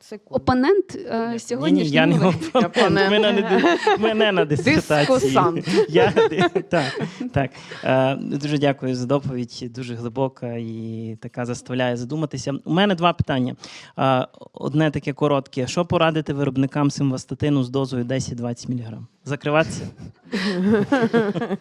Секунду. Опонент е, сьогодні. ні, я не опонент. Мене, не, мене на дисертації. Я, так, так. Е, дуже дякую за доповідь, дуже глибока і така заставляє задуматися. У мене два питання. Е, одне таке коротке. Що порадити виробникам симвастатину з дозою 10-20 мг? Закриватися?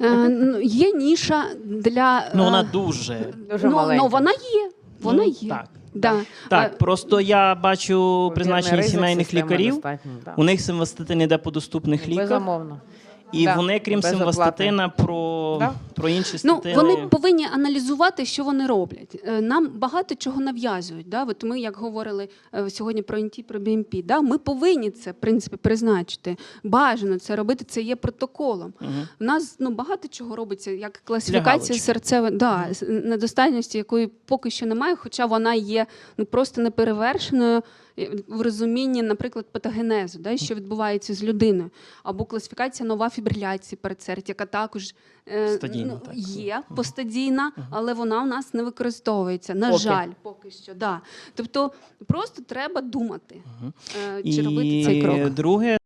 Е, ну, є ніша для. Ну, вона е, дуже. Дуже ну, ну, вона є. Вона Ну, є. Так. Да. Так, Так, просто я бачу призначення ризик, сімейних лікарів. достатньо, да. У них симвастатин йде по доступних ліках. Безумовно. І Да, вони, крім симвастатина, про, Да. про інші Ну, вони повинні аналізувати, що вони роблять. Е, Нам багато чого нав'язують. Да? От ми, як говорили е, сьогодні про ІНТ, про БМП, да? ми повинні це в принципі призначити. Бажано це робити, це є протоколом. Мгм. У нас ну, багато чого робиться, як класифікація серцевої да, з- недостатності, якої поки що немає, хоча вона є ну, просто неперевершеною в розумінні, наприклад, патогенезу, да, що відбувається з людиною, або класифікація нова фібриляції передсердь, яка також е, Стадійна, ну, так. є постадійна, але вона у нас не використовується. На Поки. жаль, поки що. Да. Тобто просто треба думати, е, чи робити цей крок. друге,